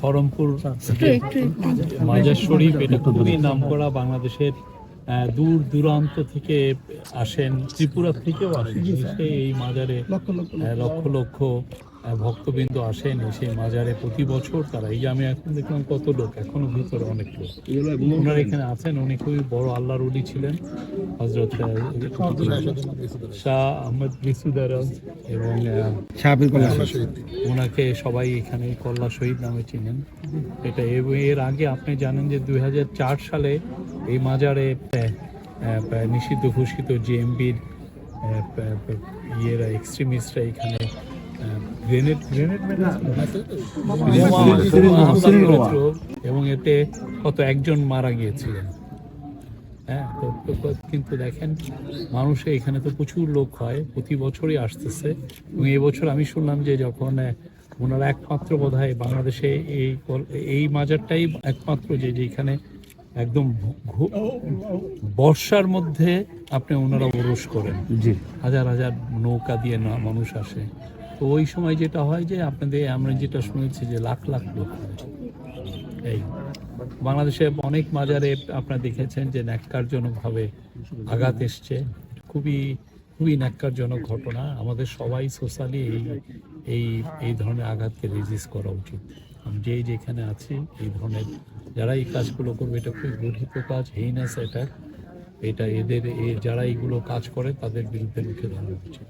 খরমপুর মাজার শরীফ এটা খুবই নাম করা বাংলাদেশের আহ, দূর দূরান্ত থেকে আসেন ত্রিপুরা থেকেও আসেন। এই মাজারে লক্ষ লক্ষ ভক্তবৃন্দ আসেন সেই মাজারে প্রতি বছর তারা এই যে আমি এখন দেখলাম কত লোক এখনও ভিতরে অনেক লোক। ওনারা এখানে আছেন উনি খুবই বড় আল্লাহর উলি ছিলেন হজরত শাহ আহমদ মিসুদারাজ এবং ওনাকে সবাই এখানে কল্লা শহীদ নামে চিনেন। এটা এর আগে আপনি জানেন যে দুই হাজার চার সালে এই মাজারে নিষিদ্ধ ঘোষিত জেএমবির ইয়েরা এক্সট্রিমিস্টরা এখানে গ্রেনেড গ্রেনেড এবং এতে কত একজন মারা গিয়েছিলেন। হ্যাঁ কিন্তু দেখেন মানুষে এখানে তো প্রচুর লোক হয় প্রতি বছরই আসতেছে। এবং এবছর আমি শুনলাম যে যখন ওনারা একমাত্র বোধ হয় বাংলাদেশে এই এই মাজারটাই একমাত্র যে যেখানে একদম বর্ষার মধ্যে আপনি ওনারা ওরস করেন। জি। হাজার হাজার নৌকা দিয়ে না মানুষ আসে। তো ওই সময় যেটা হয় যে আপনাদের, আমরা যেটা শুনেছি যে লাখ লাখ লোক এই বাংলাদেশে অনেক মাজারে আপনারা দেখেছেন যে ন্যাক্কারজনকভাবে আঘাত এসছে। খুবই খুবই ন্যাক্কারজনক ঘটনা। আমাদের সবাই সোশ্যালি এই এই এই ধরনের আঘাতকে রেজিস্ট করা উচিত। আমি যেই যেখানে আছি, এই ধরনের যারা এই কাজগুলো করবে, এটা খুবই গঠিত কাজ হেইনাস এটা এটা এদের, এ যারা এইগুলো কাজ করে, তাদের বিরুদ্ধে রুখে দাঁড়ানো উচিত।